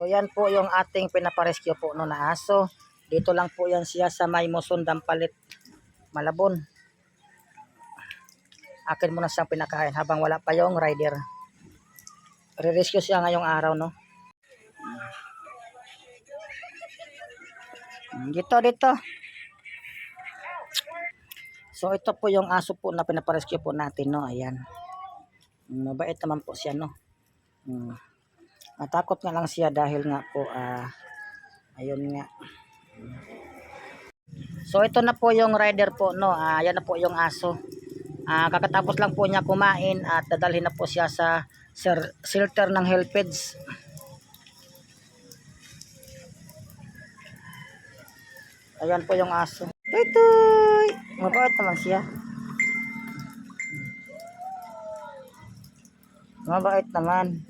So yan po yung ating pinaparescue po no na aso. Dito lang po yan siya sa may Muson Dampalit, Malabon. Akin muna siyang pinakain habang wala pa yung rider. Re-rescue siya ngayong araw no. Dito, dito. So ito po yung aso po na pinaparescue po natin no. Ayan. Mabait naman po siya no. Mm. Natakot nga lang siya dahil nga po ah ayun nga. So ito na po yung rider po no. Ah yan na po yung aso. Ah kakatapos lang po niya kumain at dadalhin na po siya sa shelter ng Helpeds. Ayan po yung aso. Tuy! Mabait naman siya. Mabait naman.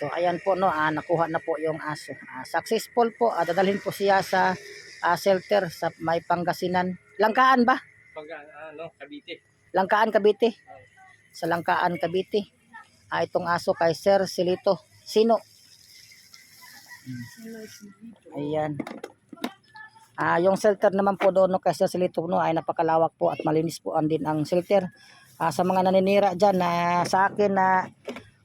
So ayan po no, ah, nakuha na po yung aso. Ah, successful po, ah, dadalhin po siya sa ah, shelter sa may Pangasinan. Langkaan ba? Pag ano, Cavite. Langkaan Cavite. Sa Langkaan Cavite. Ah, itong aso kay Sir Silito. Sino? Ayan. Ah, yung shelter naman po doon no, kay Sir Silito no, ay napakalawak po at malinis po ang din ang shelter. Ah, sa mga naninira diyan na sa akin na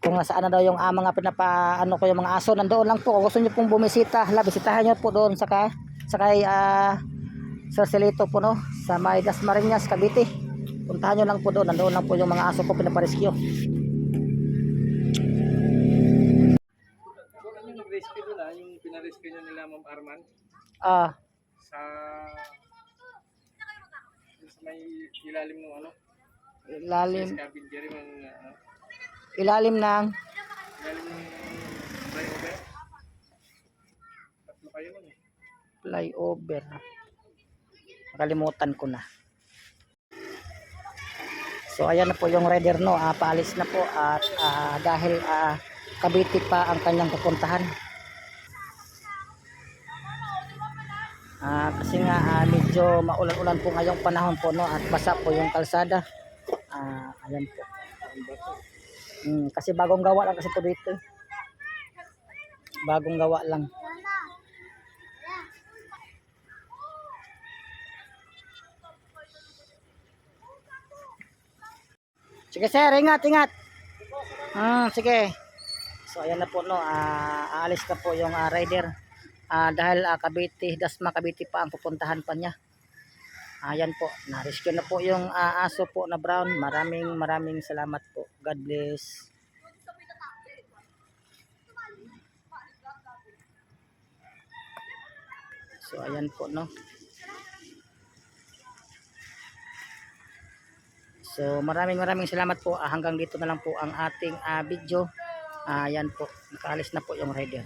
kung nasaan na daw yung ah, mga pinapa ano ko yung mga aso nandoon lang po. Kung gusto niyo pong bumisita hala bisitahan niyo po doon sa kay sa kay ah, Sir Celito po no? Sa may Dasmariñas Cavite. Puntahan niyo lang po doon. Nandoon lang po yung mga aso ko yung nag-rescue doon ah, yung pinarescue nyo nila Ma'am Arman. Ah. Sa sa may ilalim ng ano, ilalim. scavenger yung ano, ilalim ng flyover. Nakalimutan ko na so ayan na po yung rider no ah, paalis na po at ah, dahil ah, Cavite pa ang kanyang pupuntahan Ah, kasi nga ah, medyo maulan-ulan po ngayong panahon po no at basa po yung kalsada. Ah, ayan po. Hmm, kasi bagong gawa lang kasi to dito. Bagong gawa lang. Sige sir, ingat, ingat. Hmm, sige. So ayan na po no, ah, aalis na po yung ah, rider. Ah, dahil ah, Cavite, Dasma Cavite pa ang pupuntahan pa niya. Ayan po, na-rescue na po yung ah, aso po na brown. Maraming maraming salamat po. God bless. So ayan po no. So maraming maraming salamat po. Ah, hanggang dito na lang po ang ating ah, video. Ayan po, nakaalis na po yung rider.